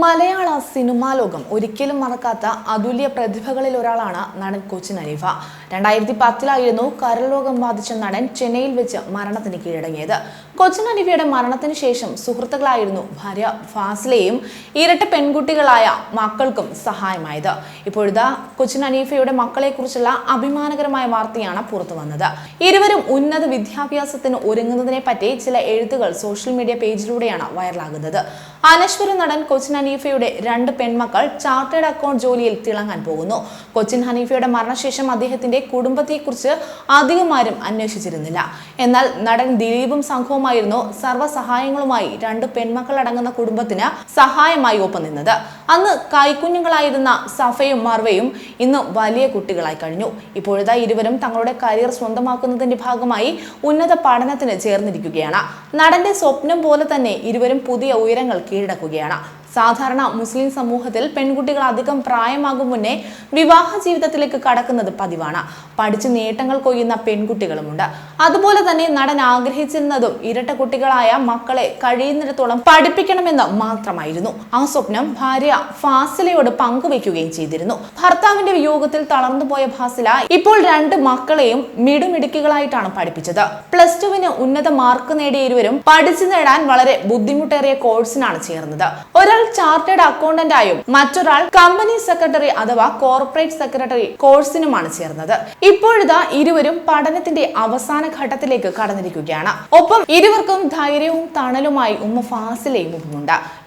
മലയാള cinema ലോകം ഒരിക്കലും മറക്കാത്ത അതുല്യ പ്രതിഭകളിൽ ഒരാളാണ് നടൻ കൊച്ചിൻ അനീഫ രണ്ടായിരത്തി പത്തിലായിരുന്നു രോഗം ബാധിച്ച നടൻ ചെന്നൈയിൽ വെച്ച് മരണത്തിന് കീഴടങ്ങിയത്. കൊച്ചിൻ അനീഫയുടെ മരണത്തിന് ശേഷം സുഹൃത്തുക്കളായിരുന്നു ഭാര്യ ഫാസിലയും ഇരട്ട പെൺകുട്ടികളായ മക്കൾക്കും സഹായമായത്. ഇപ്പോഴത്തെ കൊച്ചിൻ അനീഫയുടെ മക്കളെക്കുറിച്ചുള്ള അഭിമാനകരമായ വാർത്തയാണ് പുറത്തു വന്നത്. ഇരുവരും ഉന്നത വിദ്യാഭ്യാസത്തിന് ഒരുങ്ങുന്നതിനെ പറ്റി ചില എഴുത്തുകൾ സോഷ്യൽ മീഡിയ പേജിലൂടെയാണ് വൈറലാകുന്നത്. അനശ്വര നടൻ കൊച്ചിൻ ഹനീഫയുടെ രണ്ട് പെൺമക്കൾ ചാർട്ടേഡ് അക്കൗണ്ട് ജോലിയിൽ തിളങ്ങാൻ പോകുന്നു. കൊച്ചിൻ ഹനീഫയുടെ മരണശേഷം അദ്ദേഹത്തിന്റെ കുടുംബത്തെക്കുറിച്ച് അധികമാരും അന്വേഷിച്ചിരുന്നില്ല. എന്നാൽ നടൻ ദിലീപും സംഘവുമായിരുന്നു സർവസഹായങ്ങളുമായി രണ്ട് പെൺമക്കൾ അടങ്ങുന്ന കുടുംബത്തിന് സഹായമായി ഒപ്പം നിന്നത്. അന്ന് കൈക്കുഞ്ഞുങ്ങളായിരുന്ന സഫയും മർവയും ഇന്ന് വലിയ കുട്ടികളായി കഴിഞ്ഞു. ഇപ്പോഴത്തെ ഇരുവരും തങ്ങളുടെ കരിയർ സ്വന്തമാക്കുന്നതിന്റെ ഭാഗമായി ഉന്നത പഠനത്തിന് ചേർന്നിരിക്കുകയാണ്. നടന്റെ സ്വപ്നം പോലെ തന്നെ ഇരുവരും പുതിയ ഉയരങ്ങൾ കീഴടക്കുകയാണ്. സാധാരണ മുസ്ലിം സമൂഹത്തിൽ പെൺകുട്ടികൾ അധികം പ്രായമാകും മുന്നേ വിവാഹ ജീവിതത്തിലേക്ക് കടക്കുന്നത് പതിവാണ്. പഠിച്ചു നേട്ടങ്ങൾ കൊയ്യുന്ന പെൺകുട്ടികളുമുണ്ട്. അതുപോലെ തന്നെ നടൻ ആഗ്രഹിച്ചിരുന്നതും ഇരട്ട കുട്ടികളായ മക്കളെ കഴിയുന്നിടത്തോളം പഠിപ്പിക്കണമെന്ന് മാത്രമായിരുന്നു. ആ സ്വപ്നം ഭാര്യ ഫാസിലയോട് പങ്കുവെക്കുകയും ചെയ്തിരുന്നു. ഭർത്താവിന്റെ വിയോഗത്തിൽ തളർന്നുപോയ ഫാസില ഇപ്പോൾ രണ്ട് മക്കളെയും മിടുമിടുക്കികളായിട്ടാണ് പഠിപ്പിച്ചത്. പ്ലസ് ടുവിന് ഉന്നത മാർക്ക് നേടിയ ഇരുവരും പഠിച്ചു നേടാൻ വളരെ ബുദ്ധിമുട്ടേറിയ കോഴ്സിനാണ് ചേർന്നത്. ഒരാൾ ചാർട്ടേഡ് അക്കൗണ്ടന്റ് ആയും മറ്റൊരാൾ കമ്പനി സെക്രട്ടറി അഥവാ കോർപ്പറേറ്റ് സെക്രട്ടറി കോഴ്സിനുമാണ് ചേർന്നത്. ഇപ്പോഴിതാ ഇരുവരും പഠനത്തിന്റെ അവസാന ഘട്ടത്തിലേക്ക് കടന്നിരിക്കുകയാണ്. ഒപ്പം ഇരുവർക്കും ധൈര്യവും തണലുമായി ഉമ്മ ഫാസിലയും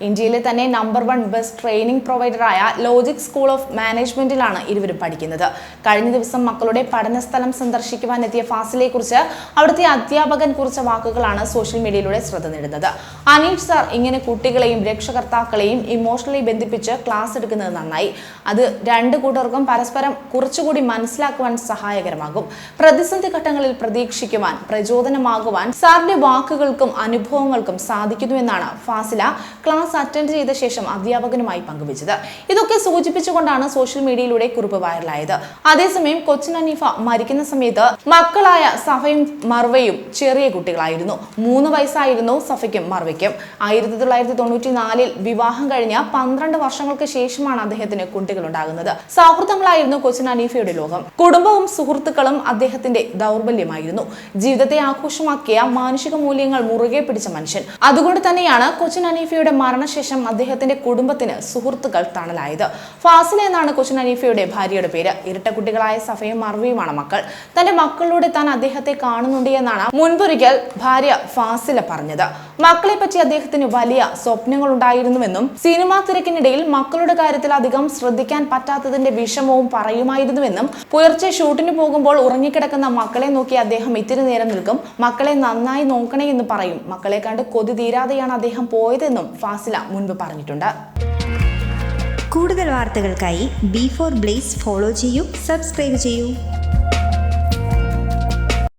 ഇന്ത്യയിലെ തന്നെ നമ്പർ വൺ ബെസ്റ്റ് ട്രെയിനിങ് പ്രൊവൈഡറായ ലോജിക് സ്കൂൾ ഓഫ് മാനേജ്മെന്റിലാണ് ഇരുവരും പഠിക്കുന്നത്. കഴിഞ്ഞ ദിവസം മക്കളുടെ പഠന സ്ഥലം സന്ദർശിക്കുവാൻ എത്തിയ ഫാസിലെ കുറിച്ച് അവിടുത്തെ അധ്യാപകൻ കുറിച്ച വാക്കുകളാണ് സോഷ്യൽ മീഡിയയിലൂടെ ശ്രദ്ധ നേടുന്നത്. അനീഷ് സാർ ഇങ്ങനെ കുട്ടികളെയും രക്ഷകർത്താക്കളെയും ഇമോഷണലി ബന്ധിപ്പിച്ച് ക്ലാസ് എടുക്കുന്നത് നന്നായി. അത് രണ്ട് കൂട്ടർക്കും പരസ്പരം കുറച്ചുകൂടി മനസ്സിലാക്കുവാൻ സഹായകരമാകും. പ്രതിസന്ധി ഘട്ടങ്ങളിൽ പ്രതീക്ഷിക്കുവാൻ പ്രചോദനമാകുവാൻ സാറിന്റെ വാക്കുകൾക്കും അനുഭവങ്ങൾക്കും സാധിക്കുന്നുവെന്നാണ് ഫാസില ക്ലാസ് അറ്റൻഡ് ചെയ്ത ശേഷം അധ്യാപകനുമായി പങ്കുവച്ചത്. ഇതൊക്കെ സൂചിപ്പിച്ചുകൊണ്ടാണ് സോഷ്യൽ മീഡിയയിലൂടെ കുറിപ്പ് വൈറലായത് അതേസമയം കൊച്ചിൻ അനീഫ മരിക്കുന്ന സമയത്ത് മക്കളായ സഫയും മർവയും ചെറിയ കുട്ടികളായിരുന്നു. മൂന്ന് വയസ്സായിരുന്നു സഫയ്ക്കും മർവയ്ക്കും. ആയിരത്തി തൊള്ളായിരത്തി തൊണ്ണൂറ്റി നാലിൽ വിവാഹം കഴിഞ്ഞ പന്ത്രണ്ട് വർഷങ്ങൾക്ക് ശേഷമാണ് അദ്ദേഹത്തിന് കുട്ടികൾ ഉണ്ടാകുന്നത് സൗഹൃദങ്ങളായിരുന്നു കൊച്ചിൻ അനീഫയുടെ ലോകം. കുടുംബവും സുഹൃത്തുക്കളും അദ്ദേഹത്തിന്റെ ദൗർബല്യമായിരുന്നു. ജീവിതത്തെ ആഘോഷമാക്കിയ മാനുഷിക മൂല്യങ്ങൾ മുറുകെ പിടിച്ച മനുഷ്യൻ. അതുകൊണ്ട് തന്നെയാണ് കൊച്ചിൻ അനീഫയുടെ മരണശേഷം അദ്ദേഹത്തിന്റെ കുടുംബത്തിന് സുഹൃത്തുക്കൾ തണലായത്. ഫാസില എന്നാണ് കൊച്ചിൻ അനീഫയുടെ ഭാര്യയുടെ പേര്. ഇരട്ട കുട്ടികളായ സഫയും മർവിയുമാണ് മക്കൾ. തന്റെ മക്കളിലൂടെ താൻ അദ്ദേഹത്തെ കാണുന്നുണ്ട് എന്നാണ് മുൻപൊരിക്കൽ ഭാര്യ ഫാസില പറഞ്ഞത്. മക്കളെ പറ്റി അദ്ദേഹത്തിന് വലിയ സ്വപ്നങ്ങൾ ഉണ്ടായിരുന്നുവെന്നും സിനിമാ തിരക്കിനിടയിൽ മക്കളുടെ കാര്യത്തിൽ അധികം ശ്രദ്ധിക്കാൻ പറ്റാത്തതിന്റെ വിഷമവും പറയുമായിരുന്നുവെന്നും പുലർച്ചെ ഷൂട്ടിന് പോകുമ്പോൾ ഉറങ്ങിക്കിടക്കുന്ന മക്കളെ നോക്കി അദ്ദേഹം ഇത്തിരി നേരം നിൽക്കും. മക്കളെ നന്നായി നോക്കണേ എന്ന് പറയും. മക്കളെ കണ്ട് കൊതി തീരാതെയാണ് അദ്ദേഹം പോയതെന്നും ഫാസില മുൻപ് പറഞ്ഞിട്ടുണ്ട്. കൂടുതൽ വാർത്തകൾക്കായി ബി ഫോർ ബ്ലേസ് ഫോളോ ചെയ്യൂ സബ്സ്ക്രൈബ് ചെയ്യൂ.